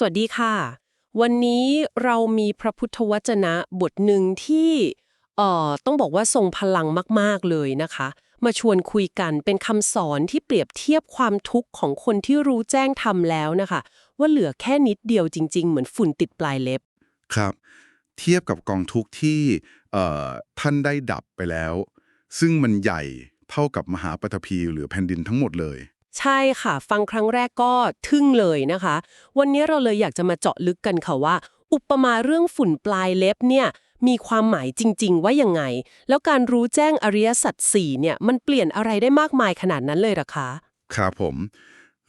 สวัสดีค่ะ วันนี้เรามีพระพุทธวจนะบทหนึ่งที่เอ่อต้องบอกว่าทรงพลังมากๆเลยนะคะ มาชวนคุยกันเป็นคำสอนที่เปรียบเทียบความทุกข์ของคนที่รู้แจ้งทำแล้วนะคะ ว่าเหลือแค่นิดเดียวจริง ๆ เหมือนฝุ่นติดปลายเล็บ ครับ เทียบกับกองทุกข์ที่เอ่อท่านได้ดับไปแล้ว ซึ่งมันใหญ่เท่ากับมหาปฐพีหรือแผ่นดินทั้งหมดเลย ใช่ค่ะ ฟังครั้งแรกก็ทึ่งเลยนะคะ วันนี้เราเลยอยากจะมาเจาะลึกกันค่ะว่า อุปมาเรื่องฝุ่นปลายเล็บเนี่ยมีความหมายจริง ๆ ว่ายังไง แล้วการรู้แจ้งอริยสัจสี่เนี่ยมันเปลี่ยนอะไรได้มากมายขนาดนั้นเลยเหรอคะครับผม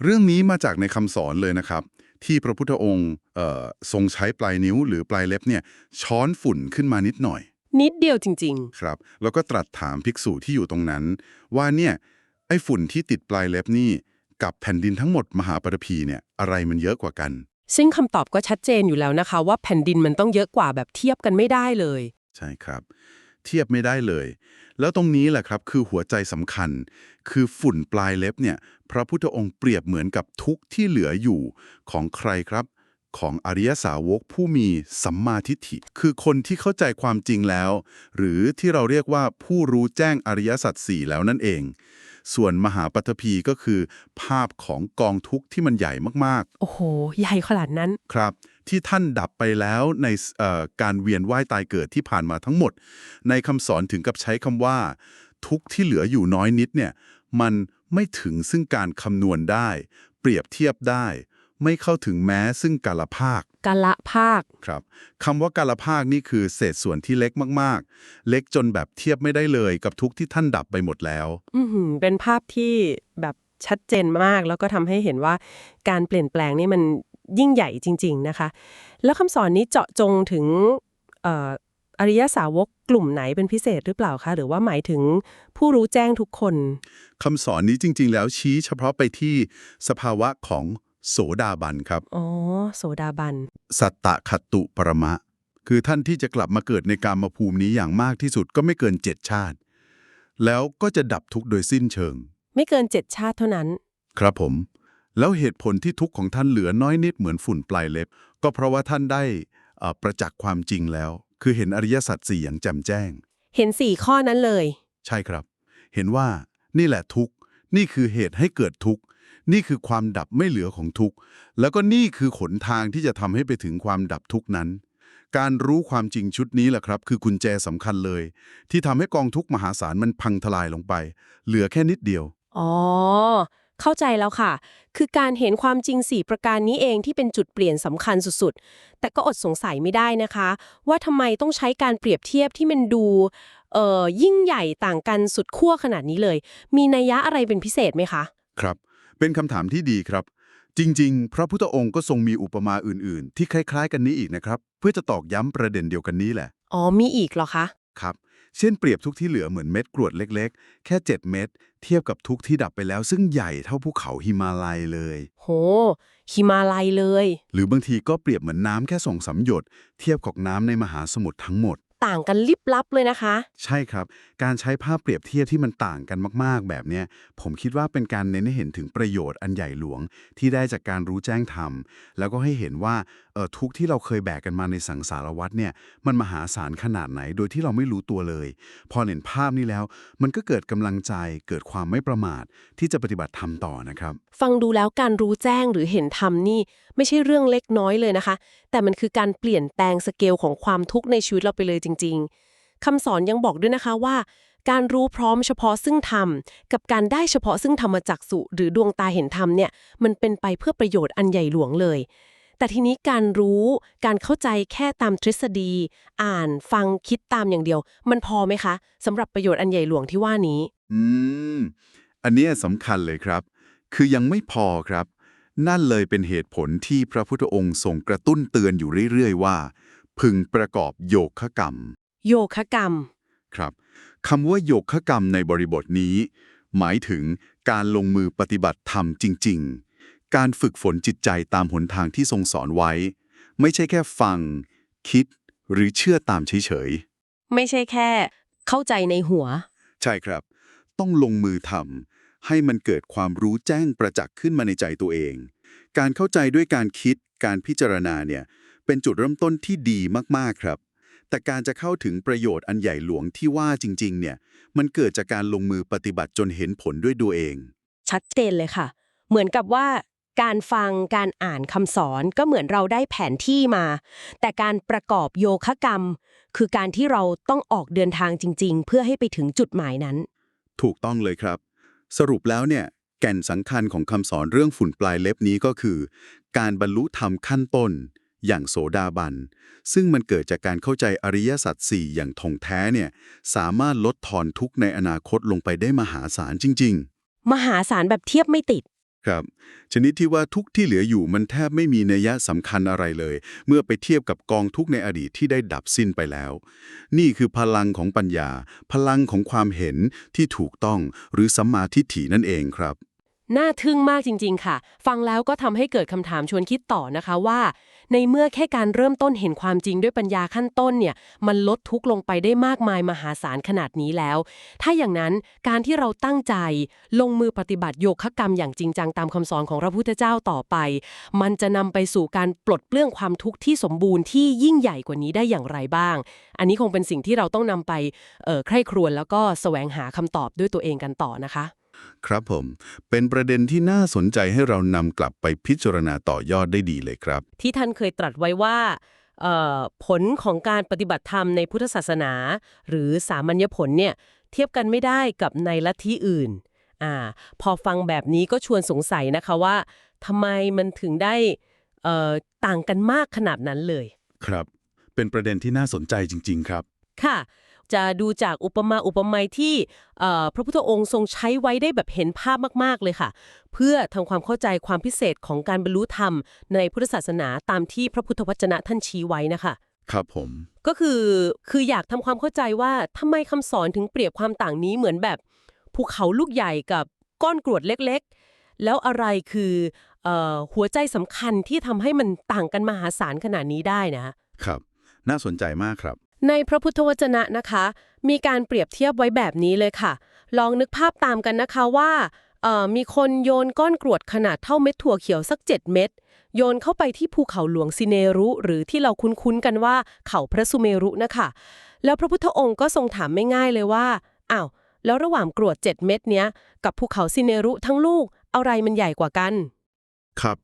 เรื่องนี้มาจากในคำสอนเลยนะครับ ที่พระพุทธองค์เอ่อทรงใช้ปลายนิ้วหรือปลายเล็บเนี่ยช้อนฝุ่นขึ้นมานิดหน่อย นิดเดียวจริงครับ แล้วก็ตรัสถามภิกษุที่อยู่ตรงนั้น ว่าเนี่ย ไอ้ฝุ่นที่ติดปลายเล็บนี่กับแผ่นดินทั้งหมดมหาปฐพีเนี่ยอะไรมันเยอะกว่ากันๆซึ่งคำตอบก็ชัดเจนอยู่แล้วนะคะ ว่าแผ่นดินมันต้องเยอะกว่าแบบเทียบกันไม่ได้เลย ใช่ครับ เทียบไม่ได้เลย แล้วตรงนี้แหละครับคือหัวใจสำคัญ คือฝุ่นปลายเล็บเนี่ย พระพุทธองค์เปรียบเหมือนกับทุกข์ที่เหลืออยู่ของใครครับ ของอริยสาวกผู้มีสัมมาทิฏฐิ คือคนที่เข้าใจความจริงแล้ว หรือที่เราเรียกว่าผู้รู้แจ้งอริยสัจสี่แล้วนั่นเอง ส่วนมหาปัทภีก็คือ ภาพของกองทุกข์ที่มันใหญ่มากๆ โอ้โห ใหญ่ขนาดนั้น ครับ ที่ท่านดับไปแล้วในเอ่อการเวียนว่ายตายเกิดที่ผ่านมาทั้งหมด ในคำสอนถึงกับใช้คำว่า ทุกข์ที่เหลืออยู่น้อยนิดเนี่ย มันไม่ถึงซึ่งการคำนวณได้ เปรียบเทียบได้ ไม่เข้าถึงแม้ซึ่งกาลภาคกาละภาค ครับคำว่ากาลภาคนี่คือเศษส่วนที่เล็กมากๆ เล็กจนแบบเทียบไม่ได้เลยกับทุกข์ที่ท่านดับไปหมดแล้ว อือหือเป็นภาพที่แบบชัดเจนมาก แล้วก็ทำให้เห็นว่าการเปลี่ยนแปลงนี่มันยิ่งใหญ่จริง ๆนะคะ แล้วคำสอนนี้เจาะจงถึงเอ่ออริยสาวกกลุ่มไหนเป็นพิเศษหรือเปล่าคะ หรือว่าหมายถึงผู้รู้แจ้งทุกคนคำสอนนี้จริง ๆ แล้วชี้เฉพาะไปที่สภาวะของ โสดาบันครับ อ๋อ โสดาบัน สัตตะขัตตุปรมะ คือท่านที่จะกลับมาเกิดในการมาภูมินี้อย่างมากที่สุดก็ไม่เกินเจ็ดชาติ แล้วก็จะดับทุกข์โดยสิ้นเชิง ไม่เกินเจ็ดชาติเท่านั้น ครับผม แล้วเหตุผลที่ทุกข์ของท่านเหลือน้อยนิดเหมือนฝุ่นปลายเล็บ ก็เพราะว่าท่านได้เอ่อประจักษ์ความจริงแล้ว คือเห็นอริยสัจสี่อย่างแจ่มแจ้ง เห็นสี่ข้อนั้นเลย ใช่ครับ เห็นว่านี่แหละทุกข์นี่คือเหตุให้เกิดทุกข์ นี่คือความดับไม่เหลือของทุกข์ แล้วก็นี่คือขนทางที่จะทำให้ไปถึงความดับทุกข์นั้น การรู้ความจริงชุดนี้แหละครับ คือกุญแจสำคัญเลย ที่ทำให้กองทุกข์มหาศาลมันพังทลายลงไป เหลือแค่นิดเดียว อ๋อ เข้าใจแล้วค่ะ คือการเห็นความจริง4ประการนี้เองที่เป็นจุดเปลี่ยนสำคัญสุดๆ แต่ก็อดสงสัยไม่ได้นะคะ ว่าทำไมต้องใช้การเปรียบเทียบที่มันดูเอ่อยิ่งใหญ่ต่างกันสุดขั้วขนาดนี้เลย มีนัยยะอะไรเป็นพิเศษไหมคะ ครับ เป็นคำถามที่ดีครับ จริง ๆ พระพุทธองค์ก็ทรงมีอุปมาอื่น ๆ ที่คล้าย ๆ กันนี้อีกนะครับ เพื่อจะตอกย้ำประเด็นเดียวกันนี้แหละ อ๋อมีอีกเหรอคะ ครับ เช่นเปรียบทุกข์ที่เหลือเหมือนเม็ดกรวดเล็ก ๆ แค่ 7 เม็ดเทียบกับทุกข์ที่ดับไปแล้ว ซึ่งใหญ่เท่าภูเขาหิมาลัยเลย โหฮิมาลัยเลย หรือบางทีก็เปรียบเหมือนน้ำแค่สองสามหยด เทียบกับน้ำในมหาสมุทรทั้งหมด ต่างกันลิบลับเลยนะคะ ใช่ครับ การใช้ภาพเปรียบเทียบที่มันต่างกันมากๆ แบบเนี้ยผมคิดว่าเป็นการเน้นให้เห็นถึงประโยชน์อันใหญ่หลวงที่ได้จากการรู้แจ้งธรรมแล้วก็ให้เห็นว่า ออทุกที่เราเคยแบกกันมาในสังสารวัฏเนี่ยมันมหาศาลขนาดไหนโดยที่เราไม่รู้ตัวเลย พอเห็นภาพนี้แล้ว มันก็เกิดกำลังใจเกิดความไม่ประมาทที่จะปฏิบัติธรรมต่อนะครับ ฟังดูแล้วการรู้แจ้งหรือเห็นธรรมนี่ไม่ใช่เรื่องเล็กน้อยเลยนะคะ แต่มันคือการเปลี่ยนแปลงสเกลของความทุกข์ในชีวิตเราไปเลยจริง ๆคำสอนยังบอกด้วยนะคะว่าการรู้พร้อมเฉพาะซึ่งธรรม กับการได้เฉพาะซึ่งธรรมจักสุหรือดวงตาเห็นธรรมเนี่ยมันเป็นไปเพื่อประโยชน์อันใหญ่หลวงเลย แต่ทีนี้การรู้การเข้าใจแค่ตามทฤษฎี อ่านฟังคิดตามอย่างเดียว มันพอไหมคะสำหรับประโยชน์อันใหญ่หลวงที่ว่านี้ อืม อันเนี้ยสำคัญเลยครับ คือยังไม่พอครับ นั่นเลยเป็นเหตุผลที่พระพุทธองค์ทรงกระตุ้นเตือนอยู่เรื่อย ๆ ว่า พึงประกอบโยคะกรรม โยคะกรรม ครับคำว่าโยคะกรรมในบริบทนี้ หมายถึงการลงมือปฏิบัติธรรมจริง ๆ การฝึกฝนจิตใจตามหนทางที่ทรงสอนไว้ ไม่ใช่แค่ฟัง คิด หรือเชื่อตามเฉยไม่ใช่แค่ เข้าใจในหัวๆใช่ครับ ต้องลงมือทำให้มันเกิดความรู้แจ้งประจักษ์ขึ้นมาในใจตัวเอง การเข้าใจด้วยการคิดการพิจารณาเนี่ยเป็นจุดเริ่มต้นที่ดีมากๆครับ แต่การจะเข้าถึงประโยชน์อันใหญ่หลวงที่ว่าจริงๆเนี่ยมันเกิดจากการลงมือปฏิบัติจนเห็นผลด้วยตัวเอง ชัดเจนเลยค่ะ เหมือนกับว่า การฟังการอ่านคำสอนก็เหมือนเราได้แผนที่มา แต่การประกอบโยคะกรรม คือการที่เราต้องออกเดินทางจริง ๆ เพื่อให้ไปถึงจุดหมายนั้น ถูกต้องเลยครับ สรุปแล้วเนี่ย แก่นสำคัญของคำสอนเรื่องฝุ่นปลายเล็บนี้ก็คือ การบรรลุธรรมขั้นต้น อย่างโสดาบัน ซึ่งมันเกิดจากการเข้าใจอริยสัจสี่อย่างท่องแท้เนี่ยสามารถลดทอนทุกข์ในอนาคตลงไปได้มหาศาลจริง ๆ มหาศาลแบบเทียบไม่ติด ครับ ชนิดที่ว่าทุกที่เหลืออยู่มันแทบไม่มีนัยยะสำคัญอะไรเลย เมื่อไปเทียบกับกองทุกในอดีตที่ได้ดับสิ้นไปแล้ว นี่คือพลังของปัญญา พลังของความเห็นที่ถูกต้องหรือสัมมาทิฏฐินั่นเองครับ น่าทึ่งมากจริง ๆ ค่ะ ฟังแล้วก็ทำให้เกิดคำถามชวนคิดต่อนะคะว่า ในเมื่อแค่การเริ่มต้นเห็นความจริงด้วยปัญญาขั้นต้นเนี่ย มันลดทุกข์ลงไปได้มากมายมหาศาลขนาดนี้แล้ว ถ้าอย่างนั้นการที่เราตั้งใจลงมือปฏิบัติโยคะกรรมอย่างจริงจังตามคำสอนของพระพุทธเจ้าต่อไป มันจะนำไปสู่การปลดเปลื้องความทุกข์ที่สมบูรณ์ที่ยิ่งใหญ่กว่านี้ได้อย่างไรบ้าง อันนี้คงเป็นสิ่งที่เราต้องนำไปใคร่ครวญแล้วก็แสวงหาคำตอบด้วยตัวเองกันต่อนะคะ ครับผม เป็นประเด็นที่น่าสนใจให้เรานำกลับไปพิจารณาต่อยอดได้ดีเลยครับ ที่ท่านเคยตรัสไว้ว่าเอ่อผลของการปฏิบัติธรรมในพุทธศาสนา หรือสามัญญผลเนี่ยเทียบกันไม่ได้กับในลัทธิอื่นอ่าพอฟังแบบนี้ก็ชวนสงสัยนะคะว่าทำไมมันถึงได้เอ่อต่างกันมากขนาดนั้นเลย ครับ เป็นประเด็นที่น่าสนใจจริง ๆ ครับ ค่ะ จะดูจากอุปมาอุปไมยที่เอ่อพระพุทธองค์ทรงใช้ไว้ได้แบบเห็นภาพมาก ๆ เลยค่ะ เพื่อทำความเข้าใจความพิเศษของการบรรลุธรรม ในพุทธศาสนาตามที่พระพุทธวจนะท่านชี้ไว้นะคะ ครับผม ก็คือคืออยากทำความเข้าใจว่าทำไมคำสอนถึงเปรียบความต่างนี้เหมือนแบบภูเขาลูกใหญ่กับก้อนกรวดเล็ก ๆ แล้วอะไรคือเอ่อหัวใจสำคัญที่ทำให้มันต่างกันมหาศาลขนาดนี้ได้นะครับ น่าสนใจมากครับ ในพระพุทธวจนะนะคะ มีการเปรียบเทียบไว้แบบนี้เลยค่ะ ลองนึกภาพตามกันนะคะว่ามีคนโยนก้อนกรวดขนาดเท่าเม็ดถั่วเขียวสัก 7 เม็ดโยนเข้าไปที่ภูเขาหลวงซิเนรุ หรือที่เราคุ้นๆกันว่าเขาพระสุเมรุนะคะ แล้วพระพุทธองค์ก็ทรงถามไม่ง่ายเลยว่าอ้าวแล้วระหว่างกรวด 7 เม็ดเนี้ย กับภูเขาซิเนรุทั้งลูกอะไรมันใหญ่กว่ากัน ครับ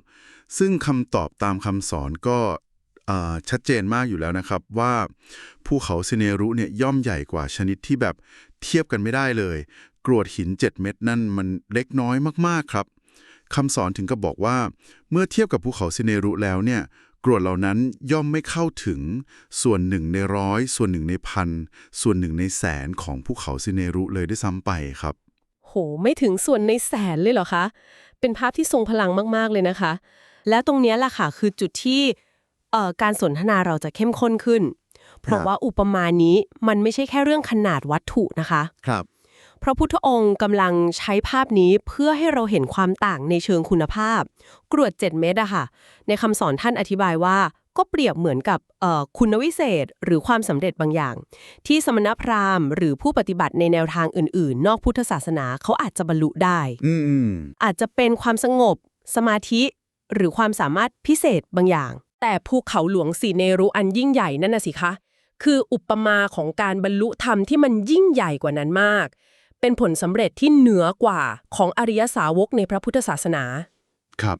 ซึ่งคำตอบตามคำสอนก็ ชัดเจนมากอยู่แล้วนะครับว่าภูเขาซิเนรุเนี่ยย่อมใหญ่กว่าชนิดที่แบบเทียบกันไม่ได้เลย กรวดหิน 7 เม็ดนั่นมันเล็กน้อยมากๆครับคำสอนถึงกับบอกว่า เมื่อเทียบกับภูเขาซิเนรุแล้วเนี่ยกรวดเหล่านั้นย่อมไม่เข้าถึงส่วนหนึ่งในร้อย ส่วนหนึ่งในพัน ส่วนหนึ่งในแสนของภูเขาซิเนรุเลยด้วยซ้ำไปครับ โห ไม่ถึงส่วนในแสนเลยเหรอคะ เป็นภาพที่ทรงพลังมาก ๆ เลยนะคะ และตรงนี้ยแหละค่ะคือจุดที่ การสนทนาเราจะเข้มข้นขึ้น เพราะว่าอุปมานี้มันไม่ใช่แค่เรื่องขนาดวัตถุนะคะครับพระพุทธองค์กำลังใช้ภาพนี้เพื่อให้เราเห็นความต่างในเชิงคุณภาพ กรวด 7 เม็ดอะค่ะ ในคำสอนท่านอธิบายว่าก็เปรียบเหมือนกับเอ่อคุณวิเศษหรือความสำเร็จบางอย่าง ที่สมณพราหมณ์ หรือผู้ปฏิบัติในแนวทางอื่น ๆ นอกพุทธศาสนาเขาอาจจะบรรลุได้อืมอาจจะเป็นความสงบ สมาธิ หรือความสามารถพิเศษบางอย่าง แต่ภูเขาหลวงสีเนรุอันยิ่งใหญ่นั่นน่ะสิคะ คืออุปมาของการบรรลุธรรมที่มันยิ่งใหญ่กว่านั้นมาก เป็นผลสำเร็จที่เหนือกว่าของอริยสาวกในพระพุทธศาสนา ครับ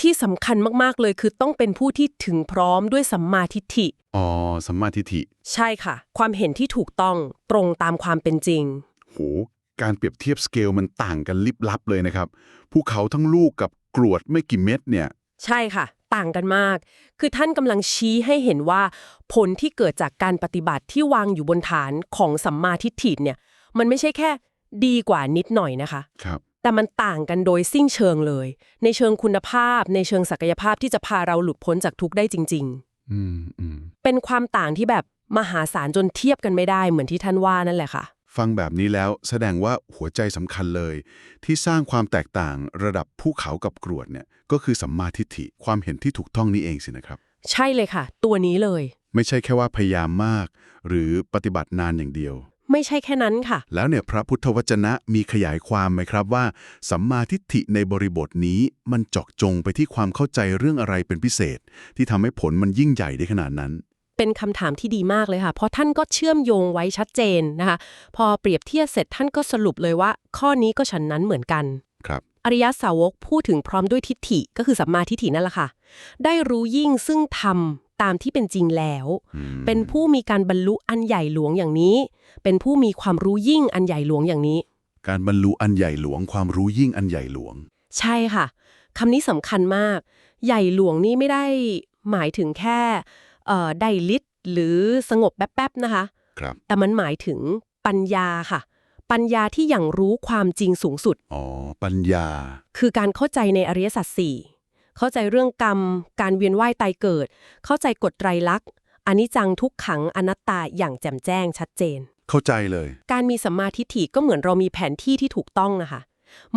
ที่สำคัญมากๆเลยคือต้องเป็นผู้ที่ถึงพร้อมด้วยสัมมาทิฏฐิ อ๋อสัมมาทิฏฐิ ใช่ค่ะ ความเห็นที่ถูกต้องตรงตามความเป็นจริง โห การเปรียบเทียบสเกลมันต่างกันลิบลับเลยนะครับ ภูเขาทั้งลูกกับกรวดไม่กี่เม็ดเนี่ย ใช่ค่ะ ต่างกันมาก คือท่านกำลังชี้ให้เห็นว่า ผลที่เกิดจากการปฏิบัติที่วางอยู่บนฐานของสัมมาทิฏฐิเนี่ย มันไม่ใช่แค่ดีกว่านิดหน่อยนะคะ ครับ แต่มันต่างกันโดยสิ้นเชิงเลย ในเชิงคุณภาพ ในเชิงศักยภาพที่จะพาเราหลุดพ้นจากทุกข์ได้จริง อืมอืมๆ เป็นความต่างที่แบบมหาศาลจนเทียบกันไม่ได้เหมือนที่ท่านว่านั่นแหละค่ะ ฟังแบบนี้แล้วแสดงว่าหัวใจสำคัญเลย ที่สร้างความแตกต่างระดับภูเขากับกรวดเนี่ยก็คือสัมมาทิฏฐิความเห็นที่ถูกต้องนี่เองสินะครับ ใช่เลยค่ะ ตัวนี้เลย ไม่ใช่แค่ว่าพยายามมาก หรือปฏิบัตินานอย่างเดียว ไม่ใช่แค่นั้นค่ะ แล้วเนี่ยพระพุทธวจนะมีขยายความไหมครับว่า สัมมาทิฏฐิในบริบทนี้มันเจาะจงไปที่ความเข้าใจเรื่องอะไรเป็นพิเศษ ที่ทำให้ผลมันยิ่งใหญ่ได้ขนาดนั้น เป็นคำถามที่ดีมากเลยค่ะ เพราะท่านก็เชื่อมโยงไว้ชัดเจนนะคะ พอเปรียบเทียบเสร็จท่านก็สรุปเลยว่า ข้อนี้ก็ฉันนั้นเหมือนกัน ครับ อริยสาวกพูดถึงพร้อมด้วยทิฏฐิก็คือสัมมาทิฏฐินั่นแหละค่ะ ได้รู้ยิ่งซึ่งทำตามที่เป็นจริงแล้ว เป็นผู้มีการบรรลุอันใหญ่หลวงอย่างนี้ เป็นผู้มีความรู้ยิ่งอันใหญ่หลวงอย่างนี้ การบรรลุอันใหญ่หลวง ความรู้ยิ่งอันใหญ่หลวง ใช่ค่ะคำนี้สำคัญมาก ใหญ่หลวงนี่ไม่ได้หมายถึงแค่เอ่อ ได้ลิศหรือสงบแป๊บๆนะคะครับแต่มันหมายถึงปัญญาค่ะ ปัญญาที่อย่างรู้ความจริงสูงสุดอ๋อปัญญา คือการเข้าใจในอริยสัจสี่เข้าใจเรื่องกรรม การเวียนว่ายตายเกิด เข้าใจกฎไตรลักษณ์อนิจจังทุกขังอนัตตาอย่างแจ่มแจ้งชัดเจน เข้าใจเลย การมีสัมมาทิฏฐิก็เหมือนเรามีแผนที่ที่ถูกต้องนะคะ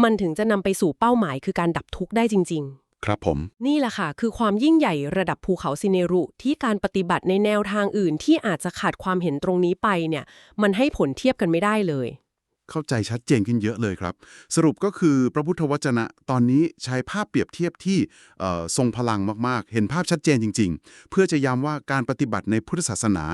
มันถึงจะนำไปสู่เป้าหมายคือการดับทุกข์ได้จริง ครับผมๆนี่แหละค่ะ คือความยิ่งใหญ่ระดับภูเขาซิเนรุที่การปฏิบัติในแนวทางอื่นที่อาจจะขาดความเห็นตรงนี้ไปเนี่ย มันให้ผลเทียบกันไม่ได้เลย เข้าใจชัดเจนขึ้นเยอะเลยครับ สรุปก็คือพระพุทธวจนะตอนนี้ใช้ภาพเปรียบเทียบที่เอ่อทรงพลังมากๆ เห็นภาพชัดเจนจริง ๆ เพื่อจะย้ำว่าการปฏิบัติในพุทธศาสนา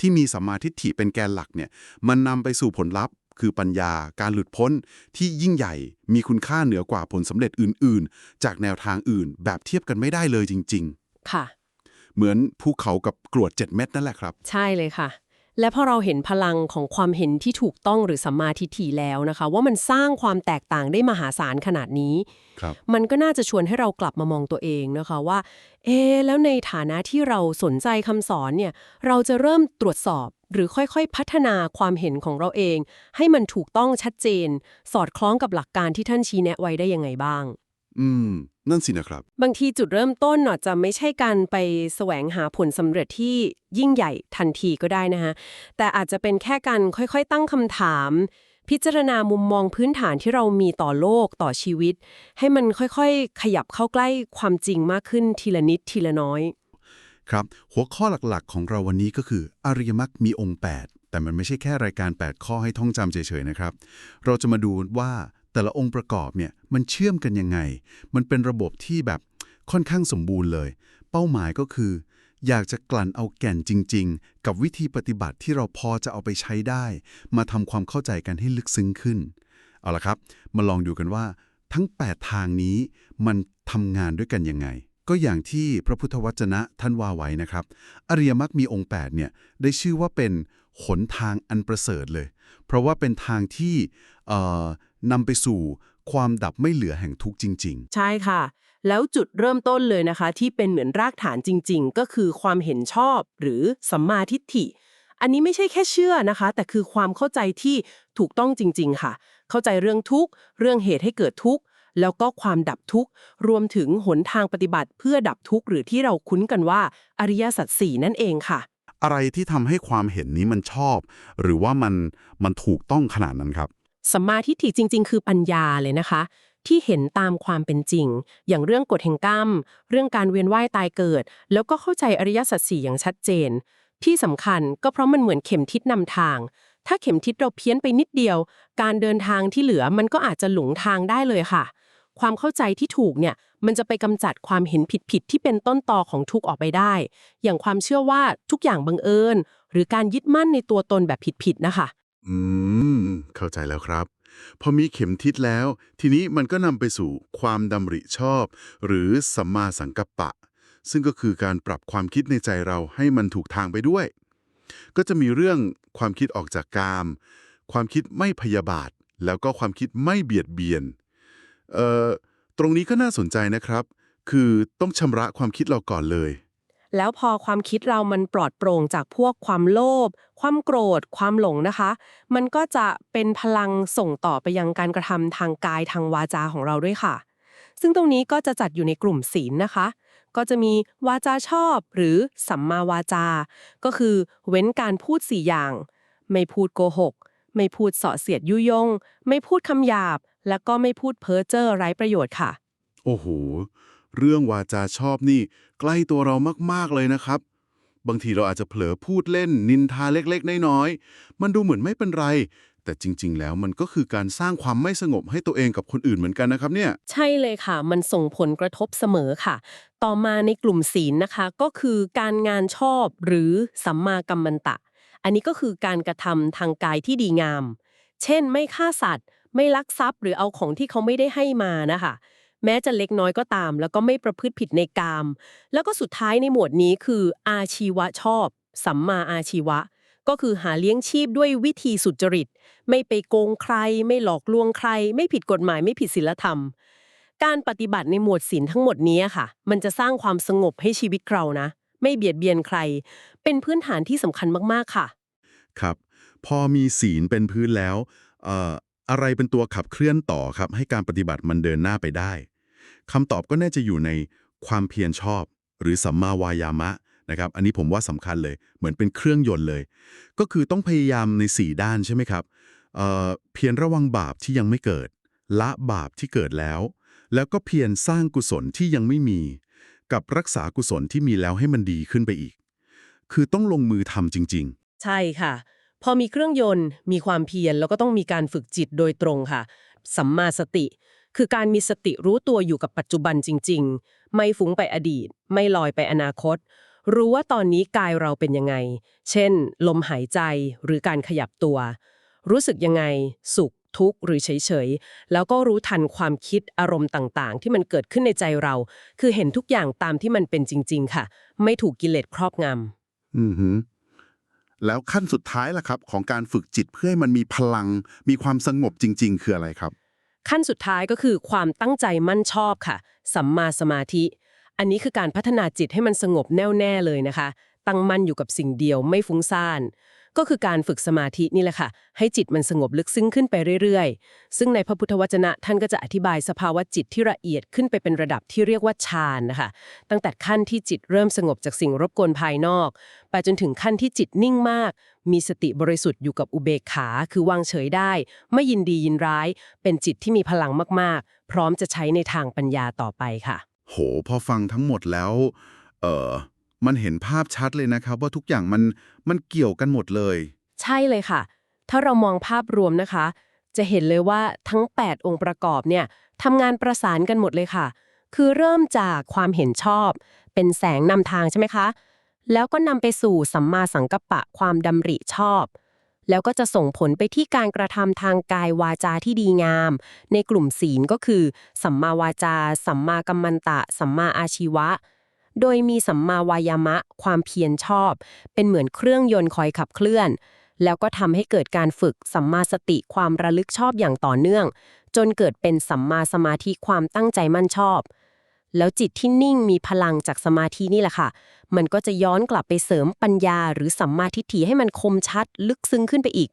ที่มีสัมมาทิฏฐิเป็นแกนหลักเนี่ยมันนำไปสู่ผลลัพธ์ คือปัญญาการหลุดพ้นที่ยิ่งใหญ่มีคุณค่าเหนือกว่าผลสำเร็จอื่น ๆ จากแนวทางอื่นแบบเทียบกันไม่ได้เลยจริงค่ะๆเหมือนภูเขากับกรวด 7 เม็ดนั่นแหละครับ ใช่เลยค่ะ และพอเราเห็นพลังของความเห็นที่ถูกต้องหรือสัมมาทิฏฐิแล้วนะคะ ว่ามันสร้างความแตกต่างได้มหาศาลขนาดนี้ ครับ มันก็น่าจะชวนให้เรากลับมามองตัวเองนะคะว่า เอะแล้วในฐานะที่เราสนใจคำสอนเนี่ย เราจะเริ่มตรวจสอบหรือค่อยๆ พัฒนาความเห็นของเราเอง ให้มันถูกต้องชัดเจน สอดคล้องกับหลักการที่ท่านชี้แนะไว้ได้ยังไงบ้าง อืม นั่นสินะครับ บางทีจุดเริ่มต้นอาจจะไม่ใช่การไปแสวงหาผลสำเร็จที่ยิ่งใหญ่ทันทีก็ได้นะคะแต่อาจจะเป็นแค่การค่อยๆ ตั้งคำถาม พิจารณามุมมองพื้นฐานที่เรามีต่อโลกต่อชีวิต ให้มันค่อยๆ ขยับเข้าใกล้ความจริงมากขึ้นทีละนิดทีละน้อย ครับ หัวข้อหลักๆ ของเราวันนี้ก็คือ อริยมรรคมีองค์ 8 แต่มันไม่ใช่แค่รายการ 8 ข้อให้ท่องจำเฉยๆนะครับ เราจะมาดูว่าแต่ละองค์ประกอบเนี่ยมันเชื่อมกันยังไง มันเป็นระบบที่แบบค่อนข้างสมบูรณ์เลย เป้าหมายก็คือ อยากจะกลั่นเอาแก่นจริง ๆ กับวิธีปฏิบัติที่เราพอจะเอาไปใช้ได้ มาทำความเข้าใจกันให้ลึกซึ้งขึ้น เอาละครับ มาลองดูกันว่า ทั้ง 8 ทางนี้มันทำงานด้วยกันยังไง ก็อย่างที่พระพุทธวจนะท่านว่าไว้นะครับ อริยมรรคมีองค์ 8 เนี่ยได้ชื่อว่าเป็นหนทางอันประเสริฐเลย เพราะว่าเป็นทางที่เอ่อนำไปสู่ ความดับไม่เหลือแห่งทุกข์จริงใช่ค่ะ แล้วจุดเริ่มต้นเลยนะคะ ที่เป็นเหมือนรากฐานจริง ๆ ก็คือความเห็นชอบหรือสัมมาทิฏฐิ อันนี้ไม่ใช่แค่เชื่อนะคะ แต่คือความเข้าใจที่ถูกต้องจริง ๆ ค่ะ เข้าใจเรื่องทุกข์ เรื่องเหตุให้เกิดทุกข์ แล้วก็ความดับทุกข์ รวมถึงหนทางปฏิบัติเพื่อดับทุกข์หรือที่เราคุ้นกันว่าอริยสัจสี่นั่นเองค่ะๆอะไรที่ทำให้ความเห็นนี้มันชอบ หรือว่ามันมันถูกต้องขนาดนั้นครับ สัมมาทิฏฐิจริง ๆ คือปัญญาเลยนะคะ ที่เห็นตามความเป็นจริง อย่างเรื่องกฎแห่งกรรม เรื่องการเวียนว่ายตายเกิด แล้วก็เข้าใจอริยสัจสี่อย่างชัดเจน ที่สำคัญก็เพราะมันเหมือนเข็มทิศนำทาง ถ้าเข็มทิศเราเพี้ยนไปนิดเดียว การเดินทางที่เหลือมันก็อาจจะหลงทางได้เลยค่ะ ความเข้าใจที่ถูกเนี่ยมันจะไปกำจัดความเห็นผิดๆที่เป็นต้นตอของทุกออกไปได้ อย่างความเชื่อว่าทุกอย่างบังเอิญ หรือการยึดมั่นในตัวตนแบบผิดๆนะคะ อืม เข้าใจแล้วครับ พอมีเข็มทิศแล้ว ทีนี้มันก็นำไปสู่ความดำริชอบ หรือสัมมาสังกัปปะ ซึ่งก็คือการปรับความคิดในใจเราให้มันถูกทางไปด้วย ก็จะมีเรื่องความคิดออกจากกาม ความคิดไม่พยาบาท แล้วก็ความคิดไม่เบียดเบียน เอ่อ ตรงนี้ก็น่าสนใจนะครับ คือต้องชำระความคิดเราก่อนเลย แล้วพอความคิดเรามันปลอดโปร่งจากพวกความโลภ ความโกรธ ความหลงนะคะ มันก็จะเป็นพลังส่งต่อไปยังการกระทำทางกายทางวาจาของเราด้วยค่ะ ซึ่งตรงนี้ก็จะจัดอยู่ในกลุ่มศีลนะคะ ก็จะมีวาจาชอบหรือสัมมาวาจา ก็คือเว้นการพูดสี่อย่าง ไม่พูดโกหก ไม่พูดเสาะเสียดยุยง ไม่พูดคำหยาบ แล้วก็ไม่พูดเพ้อเจ้อไร้ประโยชน์ค่ะ โอ้โห เรื่องวาจาชอบนี่ ใกล้ตัวเรามากๆเลยนะครับ บางทีเราอาจจะเผลอพูดเล่น นินทาเล็กๆ น้อยๆ มันดูเหมือนไม่เป็นไร แต่จริง ๆ แล้วมันก็คือการสร้างความไม่สงบให้ตัวเองกับคนอื่นเหมือนกันนะครับเนี่ย ใช่เลยค่ะ มันส่งผลกระทบเสมอค่ะ ต่อมาในกลุ่มศีลนะคะ ก็คือการงานชอบหรือสัมมากัมมันตะ อันนี้ก็คือการกระทำทางกายที่ดีงาม เช่น ไม่ฆ่าสัตว์ ไม่ลักทรัพย์ หรือเอาของที่เขาไม่ได้ให้มานะคะ แม้จะเล็กน้อยก็ตาม แล้วก็ไม่ประพฤติผิดในกาม แล้วก็สุดท้ายในหมวดนี้คือ อาชีวะชอบ สัมมาอาชีวะ ก็คือหาเลี้ยงชีพด้วยวิธีสุจริต ไม่ไปโกงใคร ไม่หลอกลวงใคร ไม่ผิดกฎหมายไม่ผิดศีลธรรม การปฏิบัติในหมวดศีลทั้งหมดนี้ค่ะ มันจะสร้างความสงบให้ชีวิตเรานะ ไม่เบียดเบียนใคร เป็นพื้นฐานที่สำคัญมากๆค่ะ ครับ พอมีศีลเป็นพื้นแล้วเอะไรเป็นตัวขับเคลื่อนต่อครับให้การปฏิบัติมันเดินหน้าไปได้คำตอบก็น่าจะอยู่ในความเพียรชอบ หรือสัมมาวายามะนะครับอันนี้ผมว่าสำคัญเลยเหมือนเป็นเครื่องยนต์เลย ก็คือต้องพยายามใน 4 ด้านใช่ไหมครับเเพียรระวังบาปที่ยังไม่เกิด ละบาปที่เกิดแล้ว แล้วก็เพียรสร้างกุศลที่ยังไม่มี กับรักษากุศลที่มีแล้วให้มันดีขึ้นไปอีก คือต้องลงมือทำจริง ๆ ใช่ค่ะ พอมีเครื่องยนต์ มีความเพียรแล้วก็ต้องมีการฝึกจิตโดยตรงค่ะ สัมมาสติ คือการมีสติรู้ตัวอยู่กับปัจจุบันจริง ๆ ไม่ฟุ้งไปอดีต ไม่ลอยไปอนาคต รู้ว่าตอนนี้กายเราเป็นยังไง เช่น ลมหายใจหรือการขยับตัว รู้สึกยังไง สุขทุกข์หรือเฉยๆ แล้วก็รู้ทันความคิดอารมณ์ต่างๆ ที่มันเกิดขึ้นในใจเรา คือเห็นทุกอย่างตามที่มันเป็นจริง ๆ ค่ะ ไม่ถูกกิเลสครอบงำอือหือ แล้วขั้นสุดท้ายล่ะครับ ของการฝึกจิตเพื่อให้มันมีพลัง มีความสงบจริง ๆ คืออะไรครับ ขั้นสุดท้ายก็คือความตั้งใจมั่นชอบค่ะ สัมมาสมาธิ อันนี้คือการพัฒนาจิตให้มันสงบแน่วแน่เลยนะคะ ตั้งมั่นอยู่กับสิ่งเดียวไม่ฟุ้งซ่าน ก็คือการฝึกสมาธินี่แหละค่ะ ให้จิตมันสงบลึกซึ้งขึ้นไปเรื่อยๆ ซึ่งในพระพุทธวจนะท่านก็จะอธิบายสภาวะจิตที่ละเอียดขึ้นไปเป็นระดับที่เรียกว่าฌานนะคะ ตั้งแต่ขั้นที่จิตเริ่มสงบจากสิ่งรบกวนภายนอก ไปจนถึงขั้นที่จิตนิ่งมาก มีสติบริสุทธิ์อยู่กับอุเบกขา คือวางเฉยได้ ไม่ยินดียินร้าย เป็นจิตที่มีพลังมากๆ พร้อมจะใช้ในทางปัญญาต่อไปค่ะ โห พอฟังทั้งหมดแล้ว เออ มันเห็นภาพชัดเลยนะครับ ว่าทุกอย่างมันมันเกี่ยวกันหมดเลย ใช่เลยค่ะ ถ้าเรามองภาพรวมนะคะ จะเห็นเลยว่าทั้ง 8 องค์ประกอบเนี่ยทำงานประสานกันหมดเลยค่ะ คือเริ่มจากความเห็นชอบ เป็นแสงนำทางใช่ไหมคะ แล้วก็นำไปสู่สัมมาสังกัปปะความดำริชอบ แล้วก็จะส่งผลไปที่การกระทำทางกายวาจาที่ดีงาม ในกลุ่มศีลก็คือ สัมมาวาจา สัมมากัมมันตะ สัมมาอาชีวะ โดยมีสัมมาวายามะ ความเพียรชอบ เป็นเหมือนเครื่องยนต์คอยขับเคลื่อน แล้วก็ทำให้เกิดการฝึกสัมมาสติความระลึกชอบอย่างต่อเนื่อง จนเกิดเป็นสัมมาสมาธิความตั้งใจมั่นชอบ แล้วจิตที่นิ่งมีพลังจากสมาธินี่แหละค่ะ มันก็จะย้อนกลับไปเสริมปัญญา หรือสัมมาทิฏฐิให้มันคมชัด ลึกซึ้งขึ้นไปอีก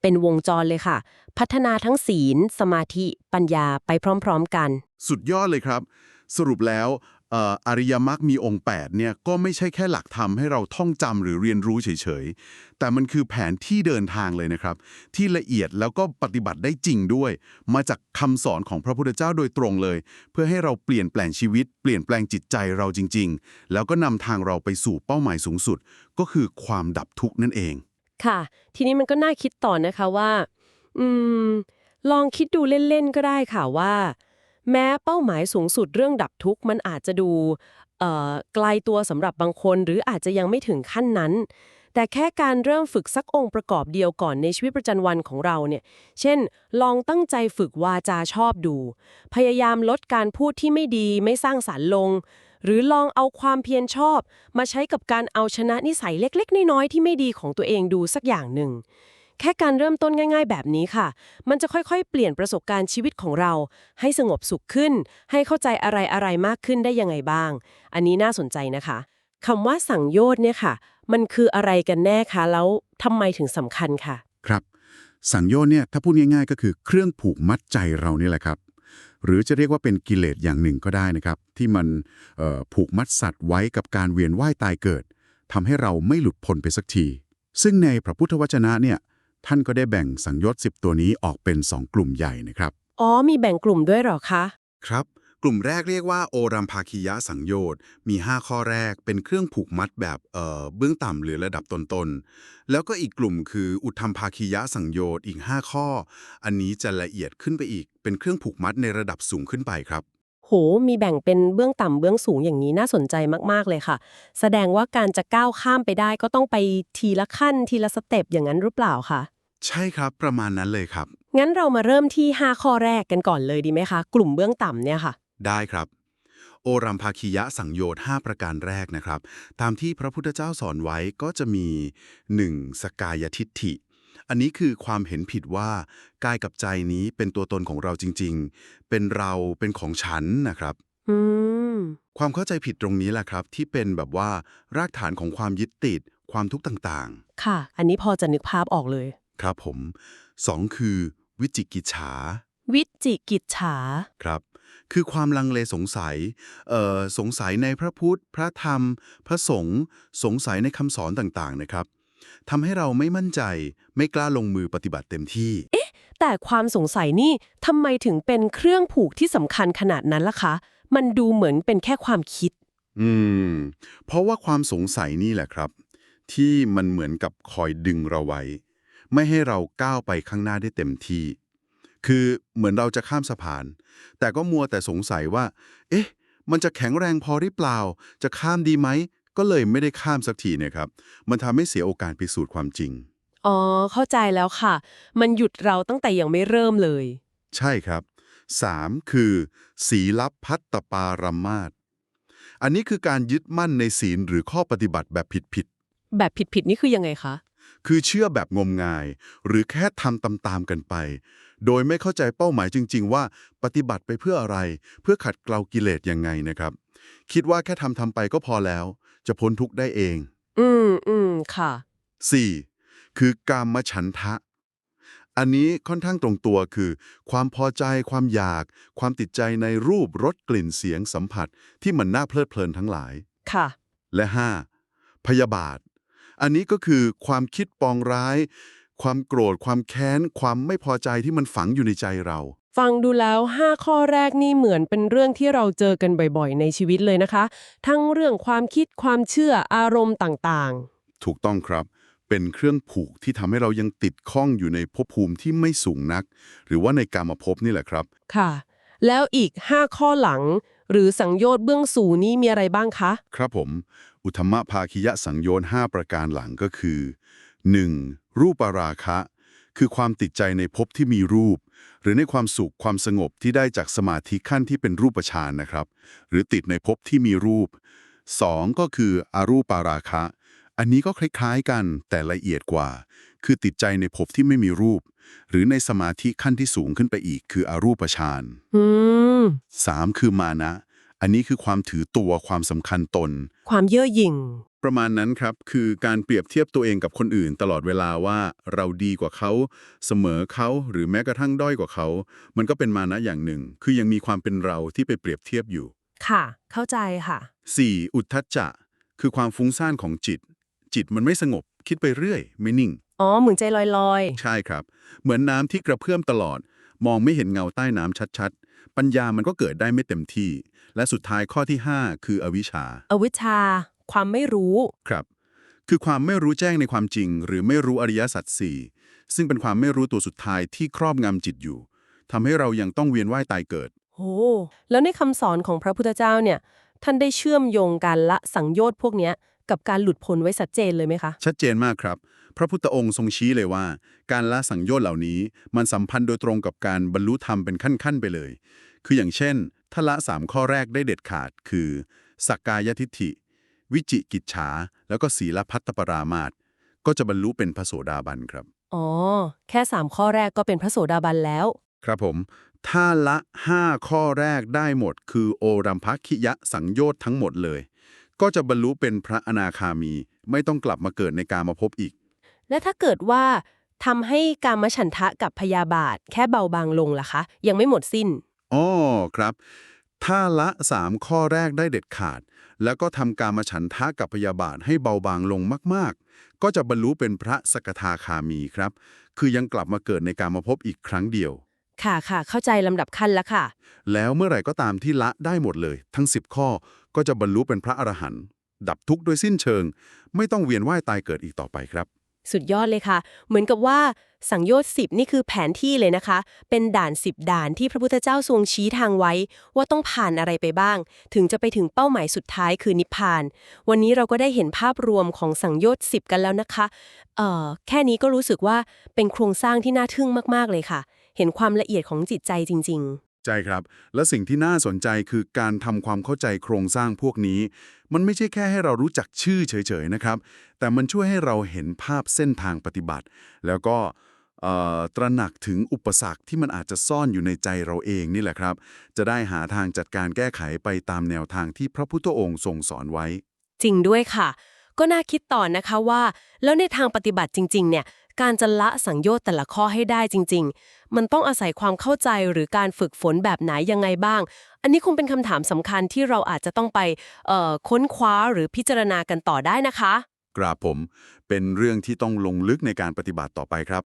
เป็นวงจรเลยค่ะ พัฒนาทั้งศีล สมาธิ ปัญญาไปพร้อม ๆ กัน สุดยอดเลยครับ สรุปแล้ว อริยมรรคมีองค์ 8 เนี่ยก็ไม่ใช่แค่หลักธรรมให้เราท่องจำหรือเรียนรู้เฉยๆ แต่มันคือแผนที่เดินทางเลยนะครับ ที่ละเอียดแล้วก็ปฏิบัติได้จริงด้วย มาจากคำสอนของพระพุทธเจ้าโดยตรงเลย เพื่อให้เราเปลี่ยนแปลงชีวิต เปลี่ยนแปลงจิตใจเราจริง ๆ แล้วก็นำทางเราไปสู่เป้าหมายสูงสุด ก็คือความดับทุกข์นั่นเอง ค่ะ ทีนี้มันก็น่าคิดต่อนะคะว่า อืม ลองคิดดูเล่นๆก็ได้ค่ะว่า แม้เป้าหมายสูงสุดเรื่องดับทุกข์มันอาจจะดูไกลตัวสำหรับบางคน หรืออาจจะยังไม่ถึงขั้นนั้น แต่แค่การเริ่มฝึกสักองค์ประกอบเดียวก่อนในชีวิตประจำวันของเราเนี่ย เช่น ลองตั้งใจฝึกวาจาชอบดู พยายามลดการพูดที่ไม่ดีไม่สร้างสารรค์ลง หรือลองเอาความเพียรชอบ มาใช้กับการเอาชนะนิสัยเล็ก ๆ น้อยๆที่ไม่ดีของตัวเองดูสักอย่างหนึ่ง แค่การเริ่มต้นง่าย ๆ แบบนี้ค่ะ มันจะค่อยๆ เปลี่ยนประสบการณ์ชีวิตของเรา ให้สงบสุขขึ้น ให้เข้าใจอะไรๆมากขึ้นได้ยังไงบ้าง อันนี้น่าสนใจนะคะคำว่าสังโยชน์เนี่ยค่ะ มันคืออะไรกันแน่คะแล้วทำไมถึงสำคัญค่ะ ครับ สังโยชน์เนี่ยถ้าพูดง่าย ๆ ก็คือเครื่องผูกมัดใจเรานี่แหละครับ หรือจะเรียกว่าเป็นกิเลสอย่างหนึ่งก็ได้นะครับ ที่มันผูกมัดสัตว์ไว้กับการเวียนว่ายตายเกิดทำให้เราไม่หลุดพ้นไปสักทีซึ่งในพระพุทธวจนะเนี่ย ท่านก็ได้แบ่งสังโยชน์10 ตัวนี้ออกเป็น 2 กลุ่มใหญ่นะครับ อ๋อ มีแบ่งกลุ่มด้วยเหรอคะ ครับ กลุ่มแรกเรียกว่าโอรัมภาคียะสังโยชน์ มี 5 ข้อแรกเป็นเครื่องผูกมัดแบบเอ่อเบื้องต่ำหรือระดับต้นๆ แล้วก็อีกกลุ่มคืออุทธรรมภาคียะสังโยชน์อีก 5 ข้อ อันนี้จะละเอียดขึ้นไปอีก เป็นเครื่องผูกมัดในระดับสูงขึ้นไปครับโห มีแบ่งเป็นเบื้องต่ำเบื้องสูงอย่างนี้น่าสนใจมาก ๆ เลยค่ะ แสดงว่าการจะก้าวข้ามไปได้ก็ต้องไปทีละขั้นทีละสเต็ปอย่างนั้นหรือเปล่าคะ ใช่ครับประมาณนั้นเลยครับ งั้นเรามาเริ่มที่ 5 ข้อแรกกันก่อนเลยดีไหมคะ กลุ่มเบื้องต่ำเนี่ยค่ะ ได้ครับ โอรัมภาคียะสังโยชน์ 5 ประการแรกนะครับ ตามที่พระพุทธเจ้าสอนไว้ก็จะมี 1. สกายทิฏฐิ อันนี้คือความเห็นผิดว่ากายกับใจนี้เป็นตัวตนของเราจริง ๆ เป็นเราเป็นของฉันนะครับ อืม ความเข้าใจผิดตรงนี้แหละครับ ที่เป็นแบบว่ารากฐานของความยึดติด ความทุกข์ต่างค่ะ อันนี้พอจะนึกภาพออกเลยๆ ครับผม 2. คือวิจิกิจฉา วิจิกิจฉา ครับ คือความลังเลสงสัยเอ่อสงสัยในพระพุทธ พระธรรม พระสงฆ์สงสัยในคำสอนต่างๆนะครับทำให้เราไม่มั่นใจ ไม่กล้าลงมือปฏิบัติเต็มที่แต่ความสงสัยนี่ทำไมถึงเป็นเครื่องผูกที่สำคัญขนาดนั้นล่ะคะ มันดูเหมือนเป็นแค่ความคิด อืม เพราะว่าความสงสัยนี่แหละครับ ที่มันเหมือนกับคอยดึงเราไว้ ไม่ให้เราก้าวไปข้างหน้าได้เต็มที่ คือเหมือนเราจะข้ามสะพาน แต่ก็มัวแต่สงสัยว่า เอ๊ะ มันจะแข็งแรงพอหรือเปล่า จะข้ามดีไหม ก็เลยไม่ได้ข้ามสักทีเนี่ยครับ มันทำให้เสียโอกาสพิสูจน์ความจริง อ๋อ เข้าใจแล้วค่ะ มันหยุดเราตั้งแต่ยังไม่เริ่มเลย ใช่ครับ 3. คือ ศีลพัตตปารามาตอันนี้คือการยึดมั่นในศีลหรือข้อปฏิบัติแบบผิดๆ แบบผิดๆ นี่คือยังไงคะ คือเชื่อแบบงมงาย หรือแค่ทำตามๆกันไป โดยไม่เข้าใจเป้าหมายจริง ๆ ว่าปฏิบัติไปเพื่ออะไร เพื่อขัดเกลากิเลสยังไงนะครับ คิดว่าแค่ทำทำไปก็พอแล้ว จะพ้นทุกข์ได้เอง อืมอืมค่ะ 4. คือกามฉันทะ อันนี้ค่อนข้างตรงตัวคือ ความพอใจความอยาก ความติดใจในรูปรสกลิ่นเสียงสัมผัสที่มันน่าเพลิดเพลินทั้งหลาย ค่ะ และ 5. พยาบาท อันนี้ก็คือความคิดปองร้าย ความโกรธ ความแค้น ความไม่พอใจที่มันฝังอยู่ในใจเรา ฟังดูแล้ว 5 ข้อแรกนี่เหมือนเป็นเรื่องที่เราเจอกันบ่อยๆ ในชีวิตเลยนะคะ ทั้งเรื่องความคิดความเชื่ออารมณ์ต่างถูกต้องครับเป็นเครื่องผูกที่ทำให้เรายังติดข้องอยู่ในภพภูมิที่ไม่สูงนัก หรือว่าในกามภพนี่แหละครับๆค่ะ แล้วอีก 5 ข้อหลัง หรือสังโยชน์เบื้องสูงนี่มีอะไรบ้างคะ ครับผม อุทมภาคิยะสังโยชน์5ประการหลังก็คือ 1. รูปราคะ คือความติดใจในภพที่มีรูป หรือในความสุขความสงบที่ได้จากสมาธิขั้นที่เป็นรูปฌานนะครับ หรือติดในภพที่มีรูป 2. ก็คืออรูปาราคะ อันนี้ก็คล้ายๆกันแต่ละเอียดกว่า คือติดใจในภพที่ไม่มีรูป หรือในสมาธิขั้นที่สูงขึ้นไปอีกคืออารูปฌานอืม 3. คือมานะ อันนี้คือความถือตัวความสำคัญตน ความเย่อหยิ่ง ประมาณนั้นครับคือการเปรียบเทียบตัวเองกับคนอื่น ตลอดเวลาว่าเราดีกว่าเขา เสมอเขาหรือแม้กระทั่งด้อยกว่าเขา มันก็เป็นมานะอย่างหนึ่ง คือยังมีความเป็นเราที่ไปเปรียบเทียบอยู่ ค่ะ เข้าใจค่ะ 4. อุทธัจจะ คือความฟุ้งซ่านของจิต จิตมันไม่สงบ คิดไปเรื่อย ไม่นิ่ง อ๋อ เหมือนใจลอยใช่ครับ เหมือนน้ำที่กระเพื่อมตลอด มองไม่เห็นเงาใต้น้ำชัดๆ ปัญญามันก็เกิดได้ไม่เต็มที่ และสุดท้ายข้อที่ 5 คืออวิชชา ๆ อวิชชา ความไม่รู้ ครับ คือความไม่รู้แจ้งในความจริง หรือไม่รู้อริยสัจสี่ซึ่งเป็นความไม่รู้ตัวสุดท้ายที่ครอบงำจิตอยู่ทำให้เรายังต้องเวียนว่ายตายเกิด โอ้ แล้วในคำสอนของพระพุทธเจ้าเนี่ย ท่านได้เชื่อมโยงการละสังโยชน์พวกเนี้ยกับการหลุดพ้นไว้ชัดเจนเลยไหมคะ ชัดเจนมากครับ พระพุทธองค์ทรงชี้เลยว่า การละสังโยชน์เหล่านี้มันสัมพันธ์โดยตรงกับการบรรลุธรรมเป็นขั้นๆไปเลย คืออย่างเช่นถ้าละสามข้อแรกได้เด็ดขาด คือสักกายทิฏฐิ วิจิกิจฉา แล้วก็ศีลพัตตปรามาตก็จะบรรลุเป็นพระโสดาบันครับ อ๋อ แค่3ข้อแรกก็เป็นพระโสดาบันแล้ว ครับผม ถ้าละ5ข้อแรกได้หมด คือโอรัมภคิยะสังโยชน์ทั้งหมดเลย ก็จะบรรลุเป็นพระอนาคามี ไม่ต้องกลับมาเกิดในกามภพอีก และถ้าเกิดว่าทำให้การมฉันทะกับพยาบาท แค่เบาบางลงล่ะคะ ยังไม่หมดสิ้นอ๋อครับ ถ้าละ 3 ข้อแรกได้เด็ดขาด แล้วก็ทำการมาฉันทะกับพยาบาทให้เบาบางลงมากๆ ก็จะบรรลุเป็นพระสกทาคามีครับ คือยังกลับมาเกิดในกามภพอีกครั้งเดียว ค่ะค่ะเข้าใจลำดับขั้นแล้วค่ะ แล้วเมื่อไหร่ก็ตามที่ละได้หมดเลย ทั้ง 10 ข้อก็จะบรรลุเป็นพระอรหันต์ดับทุกข์โดยสิ้นเชิง ไม่ต้องเวียนว่ายตายเกิดอีกต่อไปครับ สุดยอดเลยค่ะ เหมือนกับว่าสังโยชน์10นี่คือแผนที่เลยนะคะ เป็นด่าน10ด่านที่พระพุทธเจ้าทรงชี้ทางไว้ ว่าต้องผ่านอะไรไปบ้าง ถึงจะไปถึงเป้าหมายสุดท้ายคือนิพพาน วันนี้เราก็ได้เห็นภาพรวมของสังโยชน์10กันแล้วนะคะเอ่อแค่นี้ก็รู้สึกว่าเป็นโครงสร้างที่น่าทึ่งมากๆเลยค่ะ เห็นความละเอียดของจิตใจจริง ๆ ใช่ครับ และสิ่งที่น่าสนใจคือการทำความเข้าใจโครงสร้างพวกนี้ มันไม่ใช่แค่ให้เรารู้จักชื่อเฉยๆนะครับ แต่มันช่วยให้เราเห็นภาพเส้นทางปฏิบัติ แล้วก็ตระหนักถึงอุปสรรคที่มันอาจจะซ่อนอยู่ในใจเราเองนี่แหละครับ จะได้หาทางจัดการแก้ไขไปตามแนวทางที่พระพุทธองค์ทรงสอนไว้ จริงด้วยค่ะ ก็น่าคิดต่อนะคะว่า แล้วในทางปฏิบัติจริง ๆ เนี่ย การจะละสังโยชน์แต่ละข้อให้ได้จริง ๆ มันต้องอาศัยความเข้าใจหรือการฝึกฝนแบบไหนยังไงบ้าง อันนี้คงเป็นคำถามสำคัญที่เราอาจจะต้องไปค้นคว้าหรือพิจารณากันต่อได้นะคะ กราบผม เป็นเรื่องที่ต้องลงลึกในการปฏิบัติต่อไปครับ